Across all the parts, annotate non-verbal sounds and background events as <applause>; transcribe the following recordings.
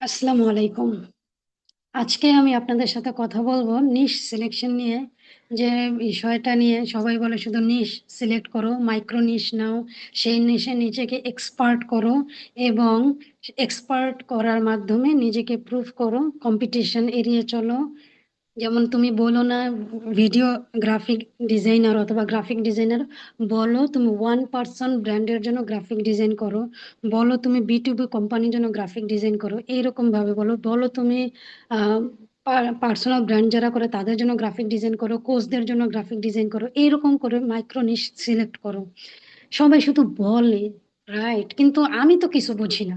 আসসালামু আলাইকুম। আজকে আমি আপনাদের সাথে কথা বলব নিশ সিলেকশন নিয়ে, যে বিষয়টা নিয়ে। সবাই বলে শুধু নিশ সিলেক্ট করো মাইক্রো নিশ নাও, সেই নিশে নিজেকে এক্সপার্ট করো এবং এক্সপার্ট করার মাধ্যমে নিজেকে প্রুফ করো কম্পিটিশন এড়িয়ে চলো। যেমন তুমি বলো না ভিডিও গ্রাফিক ডিজাইনার অথবা গ্রাফিক ডিজাইনার বলো তুমি ওয়ান পার্সন ব্র্যান্ডের জন্য গ্রাফিক ডিজাইন করো, বলো তুমি বি টু বি কোম্পানির জন্য গ্রাফিক ডিজাইন করো, এইরকম ভাবে বলো। বলো তুমি পার্সোনাল ব্র্যান্ড যারা করে তাদের জন্য গ্রাফিক ডিজাইন করো কোচদের জন্য গ্রাফিক ডিজাইন করো, এইরকম করে মাইক্রো নিশ সিলেক্ট করো। সবাই শুধু বলে রাইট কিন্তু আমি তো কিছু বুঝি না।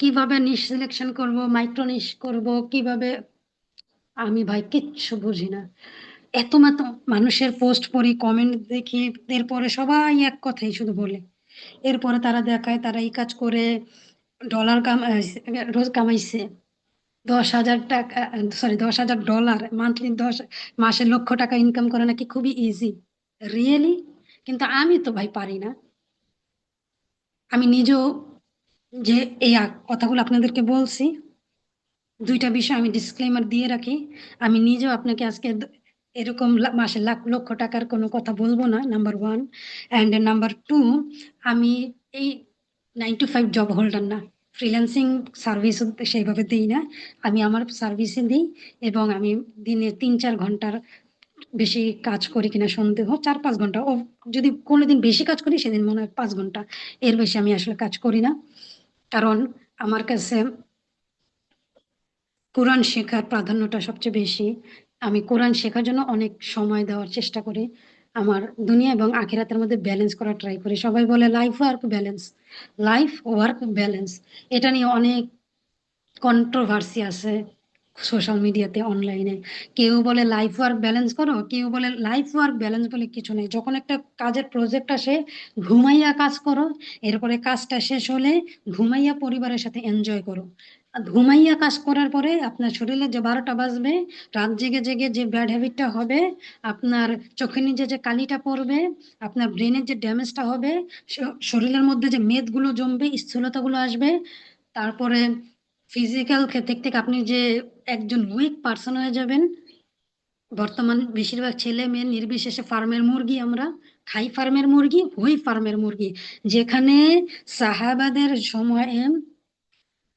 কীভাবে নিশ সিলেকশন করব মাইক্রো নিশ করব, কীভাবে আমি ভাই কিচ্ছু বুঝি না। এত মাত্র মানুষের পোস্ট পড়ি কমেন্ট দেখি, এরপরে সবাই এক কথাই শুধু বলে। এরপরে তারা দেখায়, তারা এই কাজ করে ডলার রোজ কামাইছে। দশ হাজার টাকা সরি দশ হাজার ডলার মান্থলি দশ, মাসে লক্ষ টাকা ইনকাম করে নাকি খুবই ইজি রিয়েলি কিন্তু আমি তো ভাই পারি না। আমি নিজেও যে, এই কথাগুলো আপনাদেরকে বলছি দুইটা বিষয় আমি ডিসক্লেমার দিয়ে রাখি। আমি নিজেও আপনাকে আজকে এরকম মাসে লাখ, লক্ষ টাকার কোনো কথা বলব না number one and number two আমি এই nine two five job holder না। ফ্রিল্যান্সিং সার্ভিস সেইভাবে দিই না। আমি আমার সার্ভিসে দিই এবং আমি দিনে তিন, চার ঘণ্টার বেশি কাজ করি কিনা সন্দেহ। চার, পাঁচ ঘণ্টা। ও যদি কোনোদিন বেশি কাজ করি, সেদিন মনে হয় পাঁচ ঘণ্টা। এর বেশি আমি আসলে কাজ করি না। কারণ আমার কাছে কোরআন শেখার প্রাধান্যটা সবচেয়ে বেশি। আমি কোরআন শেখার জন্য অনেক সময় দেওয়ার চেষ্টা করি। আমার দুনিয়া এবং আখিরাতের মধ্যে ব্যালেন্স করার ট্রাই করি। সবাই বলে life work balance life work balance এটা নিয়ে অনেক কন্ট্রোভার্সি আছে সোশ্যাল মিডিয়াতে অনলাইনে কেউ বলে লাইফ ওয়ার্ক ব্যালেন্স করো, কেউ বলে লাইফ ওয়ার্ক ব্যালেন্স বলে কিছু নেই। যখন একটা কাজের প্রজেক্ট আসে, ঘুমাইয়া কাজ করো, এরপরে কাজটা শেষ হলে ঘুমাইয়া পরিবারের সাথে এনজয় করো। ঘুমাইয়া কাজ করার পরে আপনার শরীরে যে বারোটা বাজবে, রাত জেগে জেগে যে ব্যাড হ্যাবিটটা হবে, আপনার চোখের নিচে যে কালিটা পড়বে, আপনার ব্রেনের যে ড্যামেজটা হবে শরীরের মধ্যে যে মেদগুলো জমবে, স্থূলতাগুলো আসবে, তারপরে ফিজিক্যাল দিক থেকে আপনি যে একজন উইক পার্সন হয়ে যাবেন, বর্তমান বেশিরভাগ ছেলে মেয়ে নির্বিশেষে ফার্মের মুরগি আমরা, খাই ফার্মের মুরগি, হই ফার্মের মুরগি, যেখানে সাহাবাদের সময়ে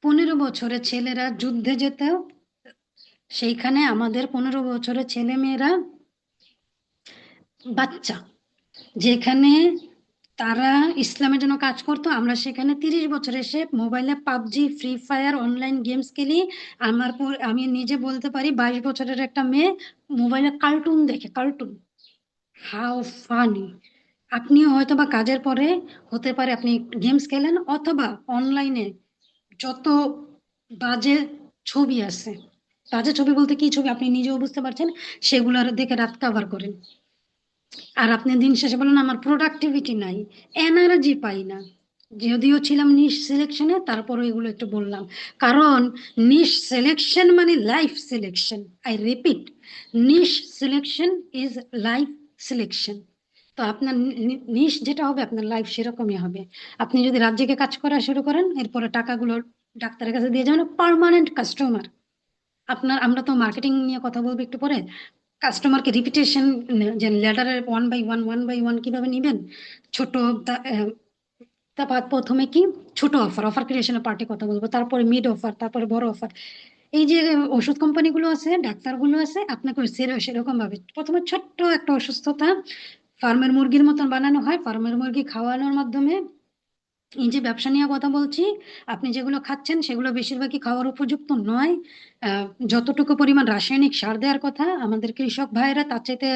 পনেরো বছরের ছেলেরা যুদ্ধে যেত সেইখানে আমাদের পনেরো বছরের ছেলে মেয়েরা বাচ্চা। যেখানে তারা ইসলামের জন্য কাজ করতো, আমরা সেখানে তিরিশ বছর এসে মোবাইলে PUBG, free fire, online games খেলি। আমার পর, আমি নিজে বলতে পারি, বাইশ বছরের একটা মেয়ে মোবাইলে কার্টুন দেখে, কার্টুন। How funny. আপনিও হয়তো বা কাজের পরে হতে পারে আপনি গেমস খেলেন, অথবা অনলাইনে যত বাজে ছবি আছে, বাজে ছবি বলতে কি ছবি আপনি নিজেও বুঝতে পারছেন? সেগুলোর দেখে রাত কাভার করেন। আর আপনি দিন শেষে বলেন, আমার প্রোডাক্টিভিটি নাই এনার্জি পাই না। যদিও ছিলাম নিশ সিলেকশনে তারপরে এগুলো একটু বললাম। কারণ নিশ সিলেকশন মানে life selection I repeat niche selection is life selection তো আপনার নিশ যেটা হবে আপনার লাইফ সেরকমই হবে। আপনি যদি রাজ্যকে কাজ করা শুরু করেন, এরপরে টাকাগুলো ডাক্তারের কাছে দিয়ে যাবেন পারমানেন্ট কাস্টমার আপনার, আমরা তো মার্কেটিং নিয়ে কথা বলব একটু পরে। কাস্টমারকে রিপিটেশন যে লেটারের one by one one by one কীভাবে নেবেন? ছোট তারপর প্রথমে কি? ছোট অফার অফার ক্রিয়েশনের পার্টি কথা বলব। তারপরে মিড অফার তারপরে বড় অফার এই যে ওষুধ কোম্পানিগুলো আছে, ডাক্তারগুলো আছে, আপনাকে সেরকম ভাবে, প্রথমে ছোট্ট একটা অসুস্থতা ফার্মের মুরগির মতন বানানো হয়। ফার্মের মুরগি খাওয়ানোর মাধ্যমে এই যে ব্যবসা নিয়ে কথা বলছি, আপনি যেগুলো খাচ্ছেন সেগুলো বেশিরভাগই খাওয়ার উপযুক্ত নয়। যতটুকু পরিমাণ রাসায়নিক সার দেওয়ার কথা, আমাদের কৃষক ভাইয়েরা তার চাইতে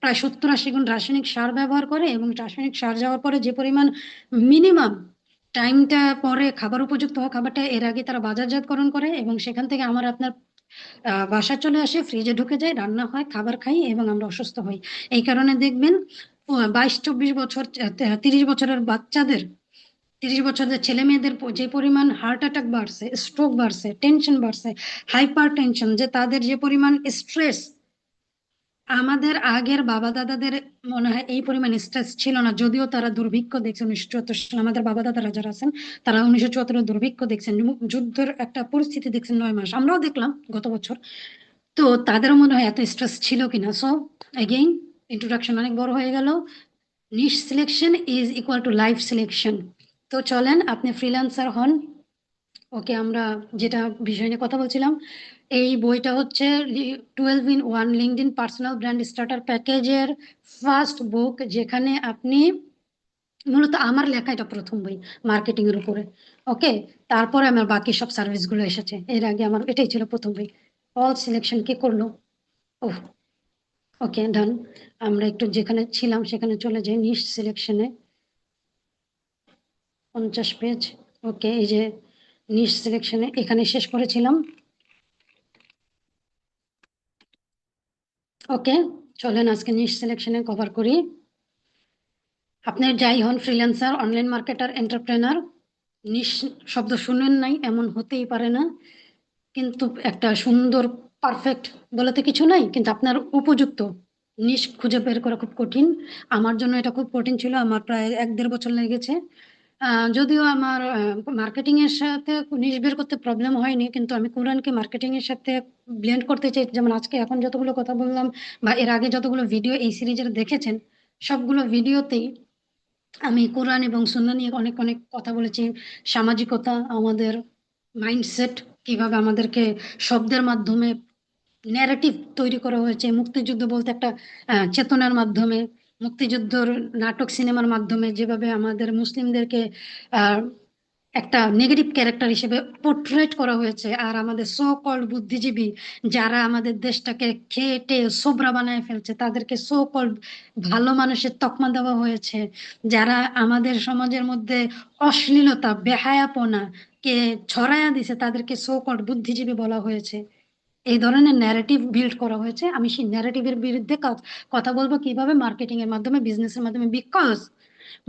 প্রায় সত্তর আশি গুণ রাসায়নিক সার ব্যবহার করে এবং রাসায়নিক সার যাওয়ার পরে যে পরিমাণ মিনিমাম টাইমটা পরে খাবার উপযুক্ত হওয়া খাবারটা এর আগে তারা বাজারজাতকরণ করে এবং সেখান থেকে আমার আপনার বাসা চলে আসে ফ্রিজে ঢুকে যায়, রান্না হয়, খাবার খাই এবং আমরা অসুস্থ হই। এই কারণে দেখবেন বাইশ, চব্বিশ বছর তিরিশ বছরের বাচ্চাদের, তিরিশ বছরের ছেলে মেয়েদের যে পরিমাণ হার্ট অ্যাটাক বাড়ছে স্ট্রোক বাড়ছে টেনশন বাড়ছে হাইপার টেনশন যে তাদের যে পরিমাণ স্ট্রেস আমাদের আগের বাবা দাদাদের মনে হয় এই পরিমাণ স্ট্রেস ছিল না, যদিও তারা দুর্ভিক্ষ দেখছে উনিশশো চুয়াত্তর সালে। আমাদের বাবা দাদারা যারা আছেন, তারা উনিশশো চুয়াত্তরের দুর্ভিক্ষ দেখছেন যুদ্ধের একটা পরিস্থিতি দেখছেন নয় মাস। আমরাও দেখলাম গত বছর। তো তাদেরও মনে হয় এত স্ট্রেস ছিল কিনা। সো এগেইন ইন্ট্রোডাকশন অনেক বড় হয়ে গেল। Niche selection is equal to life selection তো চলেন, আপনি ফ্রিল্যান্সার হন। ওকে আমরা যেটা বিষয় নিয়ে কথা বলছিলাম, এই বইটা হচ্ছে twelve in one LinkedIn personal brand starter প্যাকেজের ফার্স্ট বুক যেখানে আপনি মূলত আমার লেখা এটা প্রথম বই মার্কেটিং এর উপরে, ওকে? তারপরে আমার বাকি সব সার্ভিসগুলো এসেছে। এর আগে আমার এটাই ছিল প্রথম বই। অল সিলেকশন কে করল? ও ওকে ডান আমরা একটু যেখানে ছিলাম সেখানে চলে যাই নিশ সিলেকশনে পঞ্চাশ পেজ ওকে, এই যে নিশ সিলেকশনে এখানে শেষ করেছিলাম। ওকে চলেন আজকে নিশ সিলেকশনে কভার করি। আপনি যাই হন freelancer online marketer entrepreneur niche শব্দ শুনেন নাই, এমন হতেই পারে না। কিন্তু একটা সুন্দর পারফেক্ট বলে তো কিছু নাই, কিন্তু আপনার উপযুক্ত নিশ খুঁজে বের করা খুব কঠিন। আমার জন্য এটা খুব কঠিন ছিল, আমার প্রায় এক দেড় বছর লেগেছে। যদিও আমার মার্কেটিং এর সাথে নিশ বের করতে প্রবলেম হয়নি, কিন্তু আমি কোরআনকে মার্কেটিং এর সাথে ব্লেন্ড করতে চাই। যেমন আজকে এখন যতগুলো কথা বললাম বা এর আগে যতগুলো ভিডিও এই সিরিজের দেখেছেন, সবগুলো ভিডিওতেই আমি কোরআন এবং সুন্না নিয়ে অনেক অনেক কথা বলেছি। সামাজিকতা, আমাদের মাইন্ডসেট কীভাবে আমাদেরকে শব্দের মাধ্যমে ন্যারেটিভ তৈরি করা হয়েছে, মুক্তিযুদ্ধ বলতে একটা চেতনার মাধ্যমে মুক্তিযুদ্ধর নাটক সিনেমার মাধ্যমে যেভাবে আমাদের মুসলিমদেরকে একটা নেগেটিভ ক্যারেক্টার হিসেবে পোর্ট্রেট করা হয়েছে, আর আমাদের সো কল্ড বুদ্ধিজীবী যারা আমাদের দেশটাকে খেটে সোবরা বানায় ফেলছে, তাদেরকে সো কল্ড ভালো মানুষের তকমা দেওয়া হয়েছে, যারা আমাদের সমাজের মধ্যে অশ্লীলতা, বেহায়াপনা কে ছড়ায়া দিছে, তাদেরকে সো কল্ড বুদ্ধিজীবী বলা হয়েছে। এই ধরনের ন্যারেটিভ বিল্ড করা হয়েছে। আমি সেই ন্যারেটিভের বিরুদ্ধে কথা বলব কীভাবে মার্কেটিং এর মাধ্যমে বিজনেসের মাধ্যমে বিকজ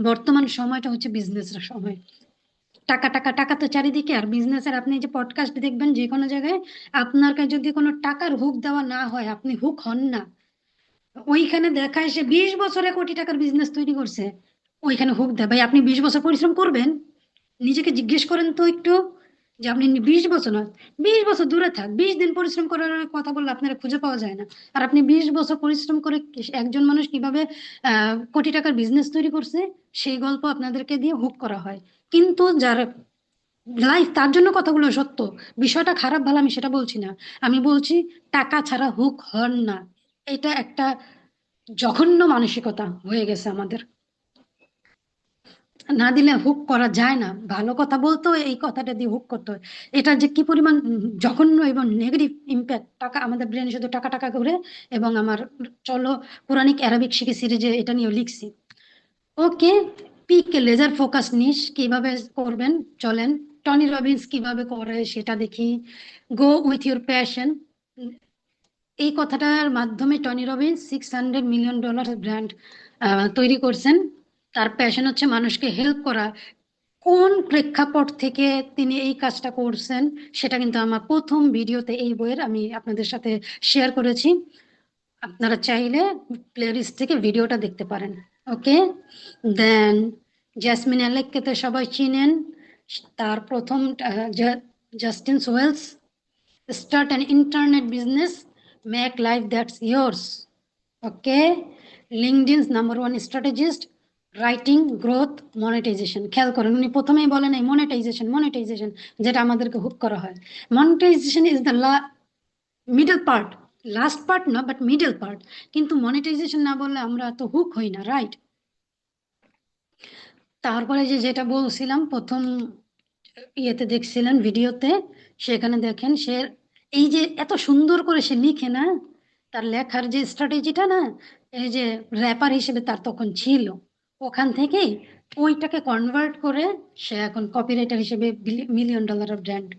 বর্তমান সময়টা হচ্ছে বিজনেস বিজনেসের সময়। টাকা টাকা টাকা তো চারিদিকে। আর বিজনেসের আপনি যে পডকাস্ট দেখবেন যে কোনো জায়গায় আপনার কাছে যদি কোনো টাকার হুক দেওয়া না হয়, আপনি হুক হন না। ওইখানে দেখায় সে বিশ বছরে কোটি টাকার বিজনেস তৈরি করছে। ওইখানে হুক দেয়। ভাই, আপনি বিশ বছর পরিশ্রম করবেন? নিজেকে জিজ্ঞেস করেন তো একটু। যে আপনি বিশ বছর নয়, বিশ বছর দূরে থাক, বিশ দিন পরিশ্রম করার কথা বললে আপনারা খুঁজে পাওয়া যায় না। আর আপনি বিশ বছর পরিশ্রম করে একজন মানুষ কীভাবে কোটি টাকার বিজনেস তৈরি করছে, সেই গল্প আপনাদেরকে দিয়ে হুক করা হয়। কিন্তু যার লাইফ তার জন্য কথাগুলো সত্য, বিষয়টা খারাপ ভালো আমি সেটা বলছি না। আমি বলছি, টাকা ছাড়া হুক হন না। এটা একটা জঘন্য মানসিকতা হয়ে গেছে আমাদের। না দিলে হুক করা যায় না। ভালো কথা বলতো, এই কথাটা দিয়ে হুক করতে। হয় এটা যে কি পরিমাণ জঘন্য এবং নেগেটিভ ইম্প্যাক্ট টাকা, আমাদের ব্রেনে শুধু টাকা টাকা করে এবং আমার, চলো পুরানিক অ্যারাবিক শিখে সিরিজে এটা নিয়ে লিখছি। ওকে, পিক লেজার ফোকাস নিস, কীভাবে করবেন? চলেন, টনি রবিন্স কীভাবে করে সেটা দেখি। গো উইথ ইউর প্যাশন এই কথাটার মাধ্যমে Tony Robbins six hundred million dollar brand তৈরি করছেন। তার প্যাশন হচ্ছে মানুষকে হেল্প করা। কোন প্রেক্ষাপট থেকে তিনি এই কাজটা করছেন, সেটা কিন্তু আমার প্রথম ভিডিওতে এই বইয়ের আমি আপনাদের সাথে শেয়ার করেছি। আপনারা চাইলে প্লেলিস্ট থেকে ভিডিওটা দেখতে পারেন। ওকে দেন জ্যাসমিন অ্যালেককে তো সবাই চিনেন। তার প্রথম Justin Welsh start an internet business make life that's yours okay LinkedIn's number one strategist writing growth monetization খেয়াল করেন, উনি প্রথমেই বলেন এই মনিটাইজেশন মনিটাইজেশন যেটা আমাদেরকে হুক করা হয়। Monetization is the middle part last part না বাট মিডল পার্ট কিন্তু মনিটাইজেশন না বললে আমরা তো হুক হই না রাইট তারপরে যে যেটা বলছিলাম, প্রথম ইয়েতে দেখছিলেন ভিডিওতে, সেখানে দেখেন সে এই যে এত সুন্দর করে সে লিখে না, তার লেখার যে স্ট্র্যাটেজিটা না, এই যে র্যাপার হিসেবে তার তখন ছিল। ওখান থেকেই ওইটাকে কনভার্ট করে সে এখন কপিরাইটার হিসেবে মিলিয়ন ডলার অফ ব্র্যান্ড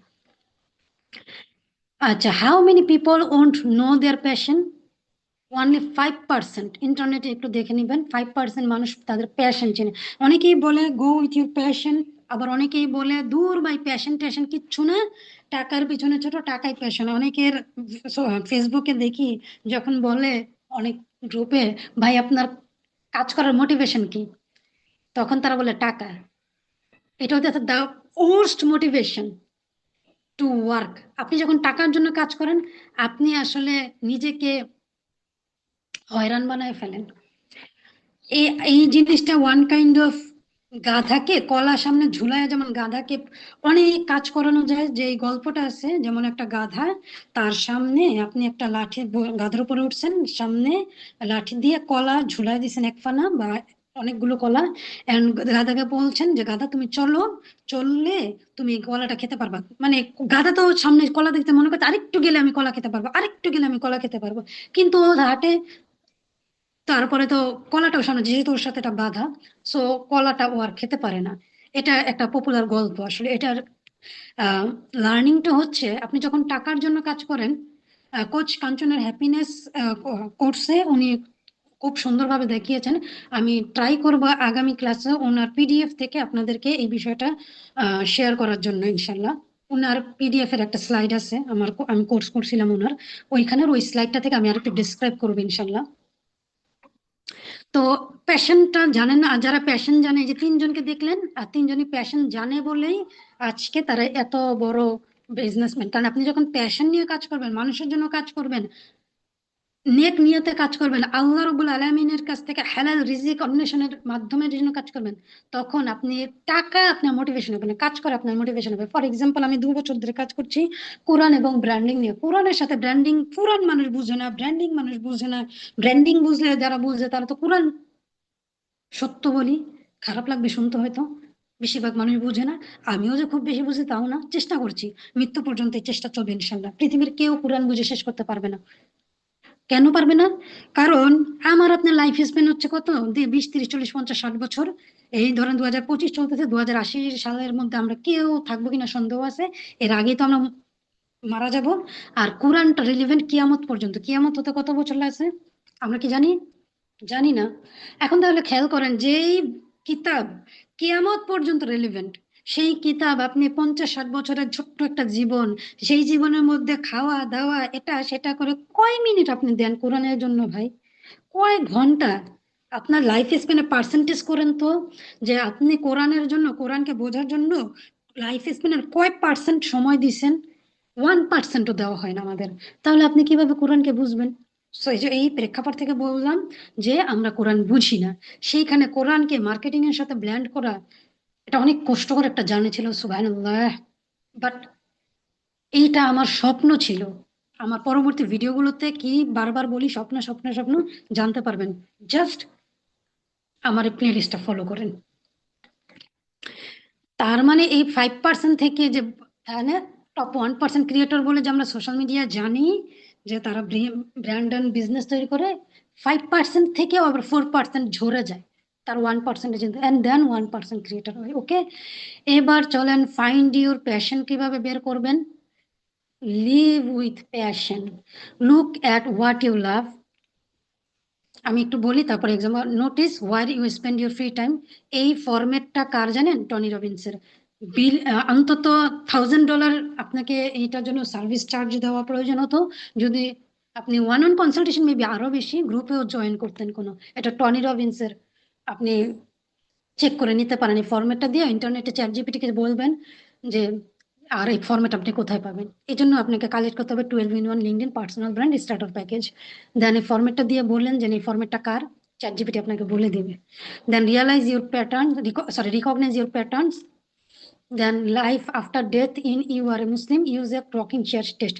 আচ্ছা how many people won't know their passion only five percent ইন্টারনেটে একটু দেখে নেবেন ফাইভ পার্সেন্ট মানুষ তাদের প্যাশন চেনে। অনেকেই বলে গো উইথ ইউর প্যাশন আবার অনেকেই বলে দূর বাই প্যাশন ট্যাশন কিচ্ছু না। টাকার পিছনে ছোট, টাকাই প্যাশন অনেকের ফেসবুকে দেখি যখন বলে অনেক গ্রুপে ভাই, আপনার কাজ করার মোটিভেশন কি? তখন তারা বলে টাকা। এটা হচ্ছে the worst motivation to work আপনি যখন টাকার জন্য কাজ করেন, আপনি আসলে নিজেকে হয়রান বানায় ফেলেন। এই এই জিনিসটা ওয়ান কাইন্ড অফ গাধাকে কলা সামনে ঝুলায় যেমন গাধাকে অনেক কাজ করানো যায়, যে এই গল্পটা আছে, যেমন একটা গাধা, তার সামনে আপনি একটা লাঠি, গাধার উপরে উঠছেন, সামনে লাঠি দিয়ে কলা ঝুলাই দিয়েছেন এক ফানা বা অনেকগুলো কলা এন্ড গাধাকে বলছেন যে, গাধা, তুমি চলো, চললে তুমি কলাটা খেতে পারবা। মানে গাধা তো সামনে কলা দেখতে মনে করছে, আরেকটু গেলে আমি কলা খেতে পারব, আরেকটু গেলে আমি কলা খেতে পারব। কিন্তু ও হাটে তারপরে তো কলাটাও সামনে, যেহেতু ওর সাথে এটা বাধা সো কলাটা ও আর খেতে পারে না। এটা একটা পপুলার গল্প। আসলে এটার লার্নিংটা হচ্ছে, আপনি যখন টাকার জন্য কাজ করেন কোচ কাঞ্চনের হ্যাপিনেস কোর্সে উনি খুব সুন্দরভাবে দেখিয়েছেন। আমি ট্রাই করব আগামী ক্লাসে ওনার পিডিএফ থেকে আপনাদেরকে এই বিষয়টা শেয়ার করার জন্য ইনশাল্লাহ ওনার পিডিএফ এর একটা স্লাইড আছে, আমার আমি কোর্স করছিলাম ওনার। ওইখানের ওই স্লাইডটা থেকে আমি আরেকটু ডিসক্রাইব করব ইনশাল্লাহ তো প্যাশনটা জানে না, যারা প্যাশন জানে যে তিনজনকে দেখলেন, আর তিনজনই প্যাশন জানে বলেই আজকে তারা এত বড় বিজনেসম্যান কারণ আপনি যখন প্যাশন নিয়ে কাজ করবেন, মানুষের জন্য কাজ করবেন নেক নিয়তে কাজ করবেন, আল্লাহ রবুল আলমিনের কাছ থেকে হালাল রিজিক অন্বেষণের মাধ্যমে জন্য কাজ করবেন, তখন আপনি টাকা আপনার মোটিভেশন হবে না, কাজ করে আপনার মোটিভেশন হবে। ফর এক্সাম্পল আমি দু বছর ধরে কাজ করছি, কোরআন এবং ব্র্যান্ডিং নিয়ে। কোরআনের সাথে ব্র্যান্ডিং পুরান মানুষ বুঝে না ব্র্যান্ডিং মানুষ বুঝে না। ব্র্যান্ডিং বুঝলে যারা বুঝে, তারা তো কোরআন সত্য বলি, খারাপ লাগবে শুনতে হয়তো, বেশিরভাগ মানুষ বুঝে না। আমিও যে খুব বেশি বুঝি তাও না, চেষ্টা করছি। মৃত্যু পর্যন্ত চেষ্টা চলবে ইনশাল্লাহ পৃথিবীর কেউ কোরআন বুঝে শেষ করতে পারবে না। কেন পারবে না? কারণ আমার আপনার লাইফ স্প্যান হচ্ছে কত? বিশ, তিরিশ, চল্লিশ, পঞ্চাশ, ষাট বছর। এই ধরেন দু হাজার পঁচিশ চলতেছে দু হাজার আশি সালের মধ্যে আমরা কেউ থাকব কিনা সন্দেহ আছে? এর আগেই তো আমরা মারা যাব। আর কোরআনটা রিলিভেন্ট কিয়ামত পর্যন্ত। কিয়ামত হতে কত বছর লাগছে? আমরা কি জানি? জানি না। এখন তাহলে খেয়াল করেন, যেই কিতাব কিয়ামত পর্যন্ত রেলিভেন্ট সেই কিতাব আপনি পঞ্চাশ ষাট বছরের ছোট্ট একটা জীবন, সেই জীবনের মধ্যে খাওয়া, দাওয়া, এটা, সেটা করে কয় মিনিট আপনি দেন কোরআনের জন্য ভাই? কয় ঘণ্টা? আপনার লাইফ স্পেনে পার্সেন্টেজ করেন তো, যে আপনি কোরআনের জন্য, কোরআনকে বোঝার জন্য লাইফ স্পেনের কয় পার্সেন্ট সময় দিছেন? ওয়ান পার্সেন্টও দেওয়া হয় না আমাদের। তাহলে আপনি কীভাবে কোরআনকে বুঝবেন? এই প্রেক্ষাপট থেকে বললাম যে আমরা কোরআন বুঝি না। সেইখানে কোরআনকে মার্কেটিং এর সাথে ব্ল্যান্ড করা এটা অনেক কষ্টকর একটা জার্নি ছিল, সুবহানাল্লাহ। বাট এইটা আমার স্বপ্ন ছিল। আমার পরবর্তী ভিডিওগুলোতে কি বারবার বলি, স্বপ্ন স্বপ্ন স্বপ্ন, জানতে পারবেন। জাস্ট আমার এই প্লেলিস্টটা ফলো করেন। তার মানে এই ফাইভ পার্সেন্ট থেকে যে টপ ওয়ান পার্সেন্ট ক্রিয়েটর বলে যে আমরা সোশ্যাল মিডিয়া জানি, যে তারা ব্র্যান্ড অ্যান্ড বিজনেস তৈরি করে ফাইভ পার্সেন্ট থেকেও আবার ফোর পার্সেন্ট ঝরে যায়। তার one percentage and then one percent creator হয় ওকে এবার চলেন ফাইন্ড ইউর প্যাশন কীভাবে বের করবেন? Live with passion look at what you love আমি একটু বলি, তারপর example notice where you spend your free time এই ফরম্যাটটা কার জানেন? টনি রবিন্সের বিল অন্তত থাউজেন্ড ডলার আপনাকে এইটার জন্য সার্ভিস চার্জ দেওয়া প্রয়োজন হতো। যদি আপনি ওয়ান অন কনসালটেশন মেবি আরও বেশি গ্রুপেও জয়েন করতেন কোনো। এটা টনি রবিন্সের আপনি চেক করে নিতে পারেন এই ফরম্যাটটা দিয়ে। ইন্টারনেটে চ্যাট জিপিটিকে বলবেন যে, আর এই ফরম্যাট আপনি কোথায় পাবেন? এই জন্য আপনাকে কালেক্ট করতে হবে twelve in one LinkedIn personal brand starter package then এই ফর্মেটটা দিয়ে বললেন যে, এই ফরম্যাটটা কার? চ্যাট জিপিটি আপনাকে বলে দেবে। Then realize your pattern sorry recognize your patterns then life after death in you are a Muslim use a rocking chair test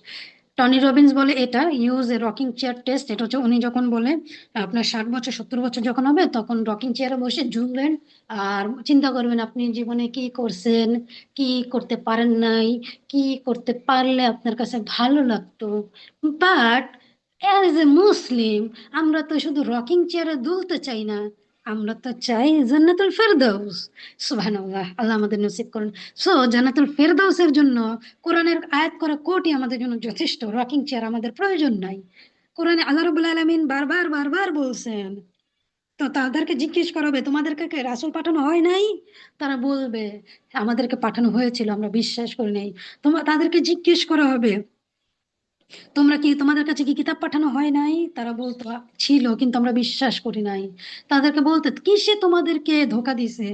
Tony Robbins বলে এটা use a rocking chair test এটা হচ্ছে উনি যখন বলে, আপনার ষাট বছর, সত্তর বছর যখন হবে, তখন রকিং চেয়ারে বসে ঝুলবেন আর চিন্তা করবেন আপনি জীবনে কি করছেন, কি করতে পারেন নাই, কি করতে পারলে আপনার কাছে ভালো লাগতো। বাট অ্যাজ এ মুসলিম আমরা তো শুধু রকিং চেয়ারে দুলতে চাই না। আমরা তো চাই জান্নাতুল ফেরদাউস। সুবহানাল্লাহ, আল্লাহ আমাদের নসিব করুন। সো জান্নাতুল ফেরদাউসের জন্য কোরআনের আয়াত করা কোটি আমাদের জন্য যথেষ্ট। রকিং চেয়ার আমাদের প্রয়োজন নাই। কোরআনে আল্লাহ রবুল আলমিন বারবার বারবার বলছেন, তো তাদেরকে জিজ্ঞেস করাবে তোমাদেরকে কে রাসুল পাঠানো হয় নাই? তারা বলবে, আমাদেরকে পাঠানো হয়েছিল, আমরা বিশ্বাস করি নাই। তোমার তাদেরকে জিজ্ঞেস করা হবে তোমরা কি তোমাদের কাছে কি কিতাব পাঠানো হয় নাই? তারা বলতো, ছিল, কিন্তু আমরা বিশ্বাস করি নাই। তাদেরকে বলতে, কিসে তোমাদেরকে ধোকা দিছে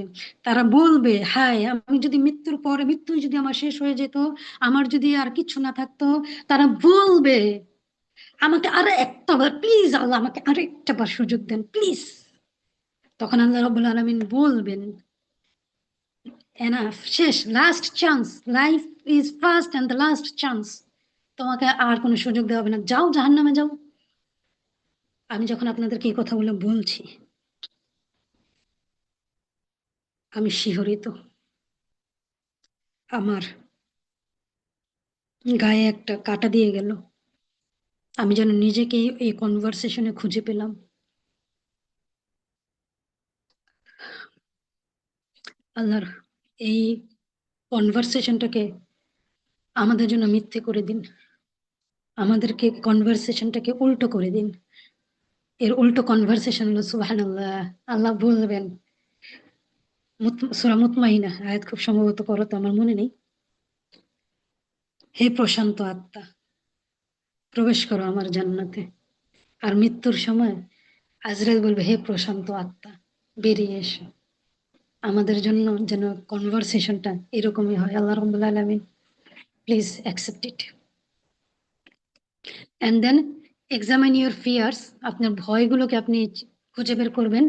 তারা বলবে, হায়, আমি যদি মৃত্যুর পরে মৃত্যু যদি আমার শেষ হয়ে যেত, আমার যদি আর কিছু না থাকতো, তারা বলবে, আমাকে আরও একটা বার প্লিজ আল্লাহ, আমাকে আরও একটা বার সুযোগ দেন প্লিজ তখন আল্লাহ রবুল আলমিন বলবেন এনাফ শেষ last chance life is first and the last chance তোমাকে আর কোনো সুযোগ দেওয়া হবে না। যাও জাহান নামে যাও। আমি যখন আপনাদেরকে এই কথাগুলো বলছি, আমি শিহরিত। আমার গায়ে একটা কাটা দিয়ে গেল। আমি যেন নিজেকে এই কনভারসেশনে খুঁজে পেলাম। আল্লাহর এই কনভারসেশনটাকে আমাদের জন্য মিথ্যে করে দিন। আমাদেরকে কনভারসেশনটাকে উল্টো করে দিন। এর উল্টো কনভারসেশন হলো সুবাহান আল্লাহ বলবেন সুরা মুতমাইনা, আয়াত খুব সম্ভবত করো তো, আমার মনে নেই। হে প্রশান্ত আত্মা, প্রবেশ করো আমার জান্নাতে। আর মৃত্যুর সময় আজরাইল বলবে, হে প্রশান্ত আত্মা, বেরিয়ে এসো। আমাদের জন্য যেন কনভারসেশনটা এরকমই হয়। আল্লাহ রহমুল আলমিন please accept it and then examine your fears আপনার ভয়গুলোকে আপনি খুঁজে বের করবেন।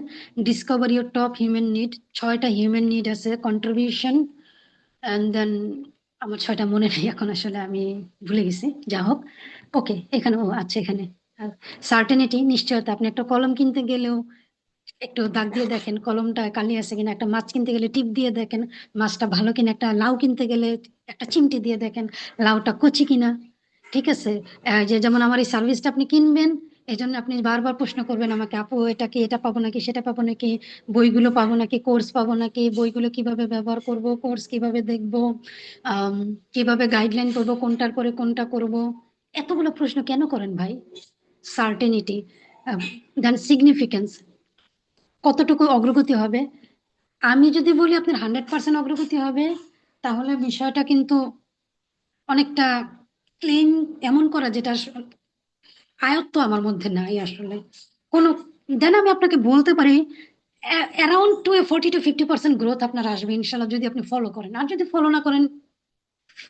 Discover your top human need ছয়টা হিউম্যান নিড আছে কন্ট্রিবিউশন অ্যান্ড দেন আমার ছয়টা মনে নেই এখন আসলে আমি ভুলে গেছি। যা হোক। ওকে এখানে ও আচ্ছা এখানে সার্টেনিটি নিশ্চয়তা। আপনি একটা কলম কিনতে গেলেও একটু দাগ দিয়ে দেখেন, কলমটা কালি আছে কিনা। একটা মাছ কিনতে গেলে টিপ দিয়ে দেখেন। মাছটা ভালো কিনা। একটা লাউ কিনতে গেলে একটা চিমটি দিয়ে দেখেন। লাউটা কচি কিনা। ঠিক আছে যে যেমন আমার এই সার্ভিসটা আপনি কিনবেন এই জন্য আপনি বারবার প্রশ্ন করবেন আমাকে, আপু, এটা কি, এটা পাবো নাকি, সেটা পাবো নাকি, বইগুলো পাবো নাকি কোর্স পাবো নাকি, বইগুলো কীভাবে ব্যবহার করব কোর্স কীভাবে দেখব কীভাবে গাইডলাইন করব, কোনটার পরে কোনটা করব? এতগুলো প্রশ্ন কেন করেন ভাই? সার্টেনিটি দেন সিগনিফিকেন্স কতটুকু অগ্রগতি হবে? আমি যদি বলি আপনার হান্ড্রেড পার্সেন্ট অগ্রগতি হবে, তাহলে বিষয়টা কিন্তু অনেকটা ক্লেম এমন করা যেটা আয়ত্ত আমার মধ্যে নাই আসলে। কোনো দেন আমি আপনাকে বলতে পারি around to forty to fifty percent growth আপনার আসবে ইনশাল্লাহ যদি আপনি ফলো করেন। আর যদি ফলো না করেন,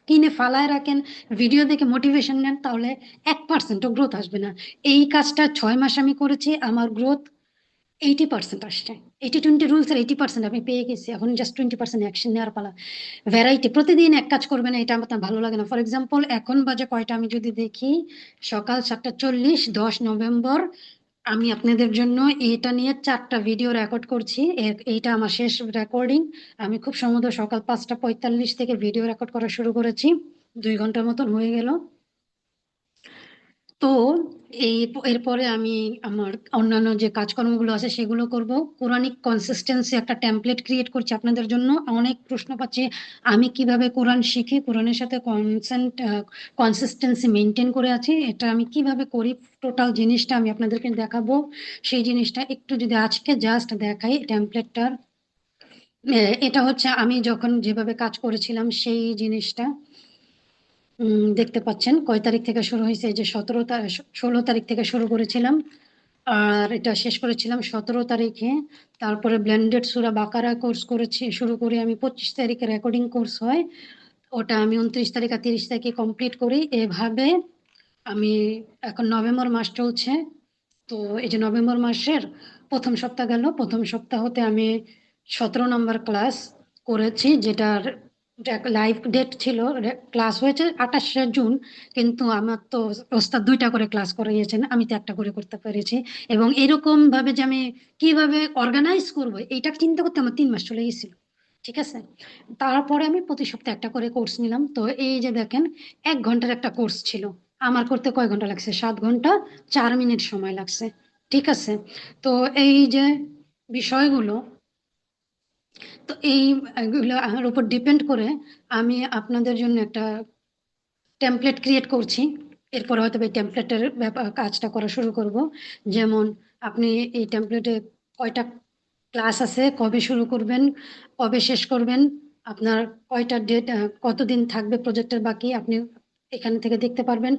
কিনে ফালায় রাখেন ভিডিও দেখে মোটিভেশন নেন, তাহলে এক পার্সেন্টও গ্রোথ আসবে না। এই কাজটা ছয় মাস আমি করেছি, আমার গ্রোথ এইটি পার্সেন্ট আসছে। এইটি টোয়েন্টি রুলস এর এইটি পার্সেন্ট আমি পেয়ে গেছি। এখন জাস্ট টোয়েন্টি পার্সেন্ট অ্যাকশন নেওয়ার পালা। ভ্যারাইটি প্রতিদিন এক কাজ করবে না, এটা আমার ভালো লাগে না। ফর এক্সাম্পল এখন বাজে কয়টা আমি যদি দেখি, সকাল সাতটা চল্লিশ, দশ নভেম্বর, আমি আপনাদের জন্য এটা নিয়ে চারটা ভিডিও রেকর্ড করছি। এইটা আমার শেষ রেকর্ডিং আমি খুব সম্ভবত সকাল পাঁচটা পঁয়তাল্লিশ থেকে ভিডিও রেকর্ড করা শুরু করেছি। দুই ঘণ্টার মতন হয়ে গেল। তো এই এরপরে আমি আমার অন্যান্য যে কাজকর্মগুলো আছে সেগুলো করব। কোরআনিক কনসিস্টেন্সি একটা টেমপ্লেট ক্রিয়েট করছি আপনাদের জন্য। অনেক প্রশ্ন পাচ্ছি, আমি কীভাবে কোরআন শিখি কোরআনের সাথে কনসেন্ট কনসিস্টেন্সি মেনটেন করে আছি, এটা আমি কীভাবে করি টোটাল জিনিসটা আমি আপনাদেরকে দেখাবো। সেই জিনিসটা একটু যদি আজকে জাস্ট দেখাই টেমপ্লেটটার এটা হচ্ছে আমি যখন যেভাবে কাজ করেছিলাম সেই জিনিসটা। দেখতে পাচ্ছেন কয় তারিখ থেকে শুরু হয়েছে যে সতেরো ষোলো তারিখ থেকে শুরু করেছিলাম। আর এটা শেষ করেছিলাম সতেরো তারিখে। তারপরে ব্লেন্ডেড সুরা বাকারা কোর্স করেছি, শুরু করে আমি পঁচিশ তারিখে রেকর্ডিং কোর্স হয়। ওটা আমি উনত্রিশ তারিখ আর তিরিশ তারিখে কমপ্লিট করি। এভাবে আমি এখন নভেম্বর মাস চলছে। তো এই যে নভেম্বর মাসের প্রথম সপ্তাহ গেল। প্রথম সপ্তাহতে আমি সতেরো নম্বর ক্লাস করেছি, যেটার লাইভ ডেট ছিল ক্লাস হয়েছে আঠাশে জুন কিন্তু আমার তো ওস্তাদ দুইটা করে ক্লাস করিয়েছেন, আমি তো একটা করে করতে পেরেছি। এবং এরকম ভাবে যে আমি কীভাবে অর্গানাইজ করব, এইটা চিন্তা করতে আমার তিন মাস চলে গেছিল, ঠিক আছে? তারপরে আমি প্রতি সপ্তাহে একটা করে কোর্স নিলাম। তো এই যে দেখেন, এক ঘণ্টার একটা কোর্স ছিল। আমার করতে কয় ঘণ্টা লাগছে? সাত ঘণ্টা, চার মিনিট সময় লাগছে, ঠিক আছে? তো এই যে বিষয়গুলো তো এইগুলো আমার উপর ডিপেন্ড করে আমি আপনাদের জন্য একটা টেমপ্লেট ক্রিয়েট করছি। এরপর হয়তো এই টেমপ্লেটের ব্যাপার কাজটা করা শুরু করব। যেমন আপনি এই টেমপ্লেটে কয়টা ক্লাস আছে, কবে শুরু করবেন, কবে শেষ করবেন, আপনার কয়টা ডেট কতদিন থাকবে প্রজেক্টের বাকি আপনি এখান থেকে দেখতে পারবেন।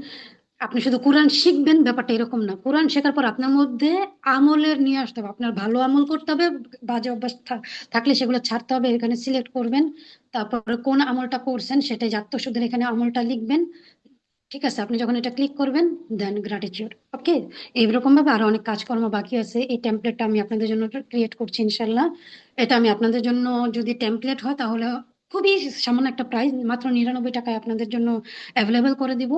আপনি শুধু কোরআন শিখবেন, ব্যাপারটা এরকম না। কোরআন শেখার পর আপনার মধ্যে আমলের নিয়ে আসতে হবে। আপনার ভালো আমল করতে হবে, বাজে অভ্যাস থাকলে সেগুলো ছাড়তে হবে, এখানে সিলেক্ট করবেন। তারপরে কোন আমলটা করছেন সেটাই আত্মশুদ্ধের এখানে আমলটা লিখবেন। ঠিক আছে, আপনি যখন এটা ক্লিক করবেন দেন গ্রাটিটিউড ওকে এইরকম ভাবে আরও অনেক কাজকর্ম বাকি আছে। এই টেমপ্লেটটা আমি আপনাদের জন্য ক্রিয়েট করছি ইনশাল্লাহ। এটা আমি আপনাদের জন্য যদি টেমপ্লেট হয়, তাহলে খুবই সামান্য একটা প্রাইস মাত্র নিরানব্বই টাকায় আপনাদের জন্য অ্যাভেলেবেল করে দিব।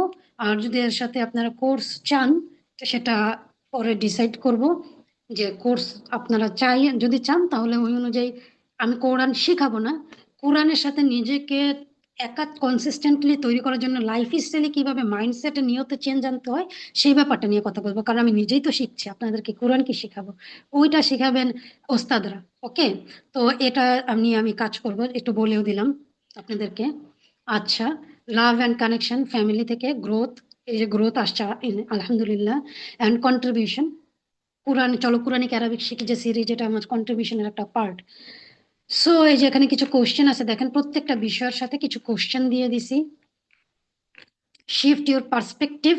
আর যদি এর সাথে আপনারা কোর্স চান সেটা পরে ডিসাইড করব যে কোর্স আপনারা চাই, যদি চান, তাহলে ওই অনুযায়ী আমি কোরআন শেখাবো না। কোরআনের সাথে নিজেকে একা কনসিস্টেন্টলি তৈরি করার জন্য লাইফ স্টাইলে কীভাবে মাইন্ডসেট নিয়তে চেঞ্জ আনতে হয়, সেই ব্যাপারটা নিয়ে কথা বলব। কারণ আমি নিজেই তো শিখছি, আপনাদেরকে কোরআন কি শেখাবো। ওইটা শেখাবেন ওস্তাদরা ওকে তো এটা আমি আমি কাজ করব, একটু বলেও দিলাম আপনাদেরকে। আচ্ছা লাভ অ্যান্ড কানেকশন ফ্যামিলি থেকে গ্রোথ এই যে গ্রোথ আসছে আলহামদুলিল্লাহ অ্যান্ড কন্ট্রিবিউশন কোরআন, চলো কোরআনিক অ্যারাবিক শিখি যে সিরিজ এটা আমার কন্ট্রিবিউশনের একটা পার্ট সো এই যে এখানে কিছু কোশ্চেন আছে, দেখেন প্রত্যেকটা বিষয়ের সাথে কিছু কোশ্চেন দিয়ে দিছি। শিফট ইউর পার্সপেক্টিভ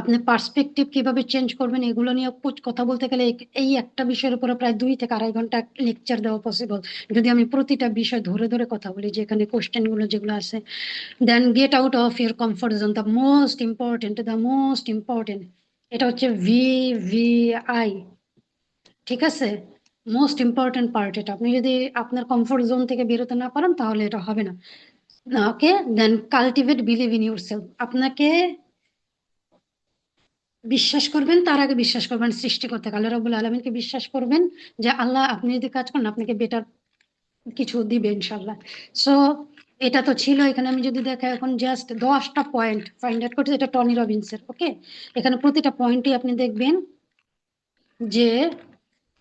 আপনি পার্সপেক্টিভ কীভাবে চেঞ্জ করবেন, এগুলো নিয়ে কথা বলতে গেলে এই- একটা বিষয়ের উপরে প্রায় দুই থেকে আড়াই ঘণ্টা লেকচার দেওয়া পসিবল যদি আমি প্রতিটা বিষয় ধরে ধরে কথা বলি, যে এখানে কোশ্চেনগুলো যেগুলো আছে then get out of your comfort zone the most important the most important এটা হচ্ছে ভি ভি আই ঠিক আছে? মোস্ট ইম্পর্টেন্ট পার্ট এটা। আপনি যদি আপনার কমফোর্ট জোন থেকে বেরোতে না পারেন, তাহলে এটা হবে না। Okay? Then cultivate believe in yourself আপনাকে বিশ্বাস করবেন, তার আগে বিশ্বাস করবেন সৃষ্টিকর্তা আল্লাহ রাবুল আলমিনকে বিশ্বাস করবেন যে আল্লাহ, আপনি যদি কাজ করেন, আপনাকে বেটার কিছু দিবে ইনশাল্লাহ সো এটা তো ছিল। এখানে আমি যদি দেখা এখন জাস্ট দশটা পয়েন্ট ফাইন্ড আউট করছি, এটা টনি রবিন্সের ওকে? এখানে প্রতিটা পয়েন্টই আপনি দেখবেন যে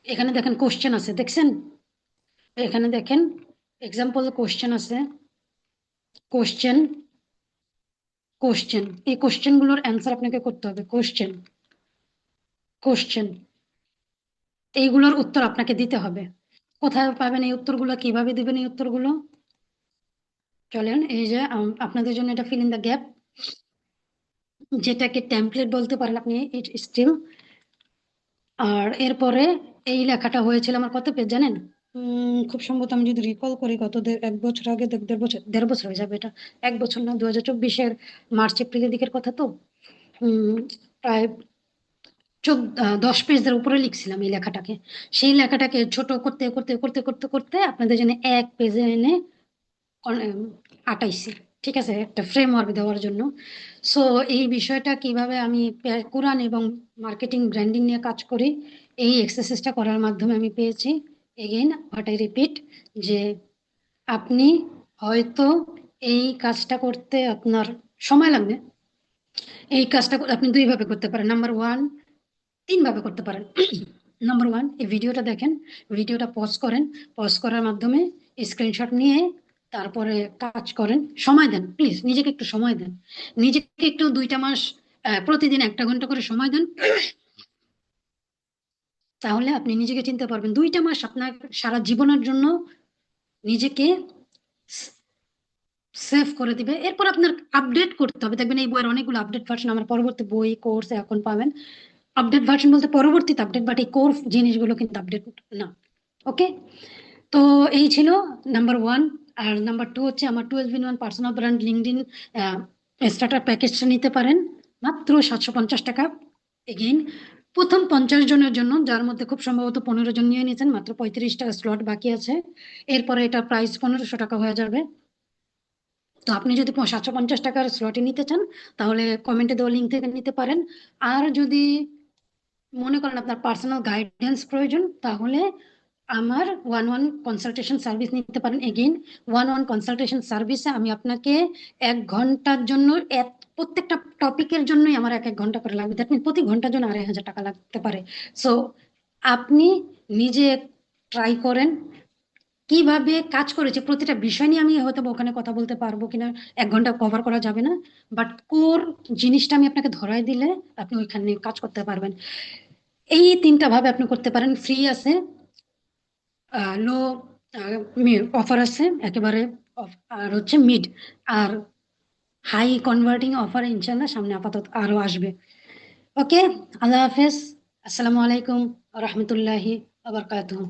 এখানে দেখেন কোশ্চেন আছে, দেখছেন? এখানে দেখেন এক্সাম্পল কোশ্চেন আছে। কোশ্চেন কোশ্চেন এই কোশ্চেনগুলোর অ্যান্সার আপনাকে করতে হবে কোশ্চেন কোশ্চেন এইগুলোর উত্তর আপনাকে দিতে হবে। কোথায় পাবেন এই উত্তরগুলো, কীভাবে দিবেন এই উত্তরগুলো? চলেন, এই যে আপনাদের জন্য এটা ফিল ইন দ্য গ্যাপ যেটাকে টেমপ্লেট বলতে পারেন আপনি স্টিল আর এরপরে এই লেখাটা হয়েছিল আমার কত পেজ জানেন? খুব সম্ভবত আমি যদি রিকল করি দে- এক বছর আগে, দেড় বছর দেড় বছর হয়ে যাবে এটা। এক বছর না দু হাজার চব্বিশের মার্চ, এপ্রিলের দিকের কথা তো। প্রায় চোদ্দ দশ পেজের উপরে লিখছিলাম এই লেখাটাকে। সেই লেখাটাকে ছোট করতে করতে করতে করতে করতে আপনাদের জন্য এক পেজে এনে আটাইছি। ঠিক আছে, একটা ফ্রেমওয়ার্ক দেওয়ার জন্য। সো এই বিষয়টা কীভাবে আমি কোরআন এবং মার্কেটিং ব্র্যান্ডিং নিয়ে কাজ করি এই এক্সারসাইজটা করার মাধ্যমে আমি পেয়েছি। এগেইন হোয়াট আই রিপিট যে আপনি হয়তো এই কাজটা করতে আপনার সময় লাগবে। এই কাজটা আপনি দুইভাবে করতে পারেন। নাম্বার ওয়ান তিনভাবে করতে পারেন। <clears throat> নাম্বার ওয়ান এই ভিডিওটা দেখেন, ভিডিওটা পজ করেন। পজ করার মাধ্যমে স্ক্রিনশট নিয়ে তারপরে কাজ করেন। সময় দেন প্লিজ নিজেকে একটু সময় দেন। নিজেকে একটু দুইটা মাস প্রতিদিন একটা ঘণ্টা করে সময় দেন। <clears throat> তাহলে আপনি নিজেকে চিনতে পারবেন। দুইটা মাস আপনার সারা জীবনের জন্য নিজেকে সেভ করে দিবে। এরপর আপনার আপডেট করতে হবে। দেখবেন এই বইয়ের অনেকগুলো আপডেট ভার্সন আমার পরবর্তী বই কোর্স এখন পাবেন। আপডেট ভার্সন বলতে পরবর্তীতে আপডেট বাট এই কোর্স জিনিসগুলো কিন্তু আপডেট না। ওকে তো এই ছিল নাম্বার ওয়ান আর নাম্বার টু হচ্ছে আমার twelve in one personal brand LinkedIn starter প্যাকেজটা নিতে পারেন। মাত্র সাতশো পঞ্চাশ টাকা। এগেইন প্রথম পঞ্চাশ জনের জন্য, যার মধ্যে খুব সম্ভবত পনেরো জন নিয়ে নিয়েছেন, মাত্র পঁয়ত্রিশ টাকা স্লট বাকি আছে। এরপরে এটা প্রাইস পনেরোশো টাকা হয়ে যাবে। তো আপনি যদি সাতশো পঞ্চাশ টাকার স্লটে নিতে চান, তাহলে কমেন্টে দেওয়া লিঙ্ক থেকে নিতে পারেন। আর যদি মনে করেন আপনার পার্সোনাল গাইডেন্স প্রয়োজন, তাহলে আমার ওয়ান ওয়ান কনসালটেশন সার্ভিস নিতে পারেন। এগেইন ওয়ান ওয়ান কনসালটেশন সার্ভিসে আমি আপনাকে এক ঘণ্টার জন্য এক- প্রত্যেকটা টপিকের জন্যই আমার এক এক ঘণ্টা করে লাগবে। দ্যাট প্রতি ঘণ্টার জন্য আড়াই হাজার টাকা লাগতে পারে। সো আপনি নিজে ট্রাই করেন কীভাবে কাজ করেছে। প্রতিটা বিষয় নিয়ে আমি হয়তো ওখানে কথা বলতে পারব কিনা, এক ঘণ্টা কভার করা যাবে না। বাট কোর জিনিসটা আমি আপনাকে ধরাই দিলে আপনি ওইখানে কাজ করতে পারবেন। এই তিনটা ভাবে আপনি করতে পারেন। ফ্রি আছে লো অফার আছে, একেবারে, আর হচ্ছে মিড আর হাই কনভার্টিং অফার ইনশাল্লাহ সামনে আপাতত আরও আসবে। ওকে আল্লাহ হাফেজ। আসসালামু আলাইকুম রহমতুল্লাহি আবরকাতুহ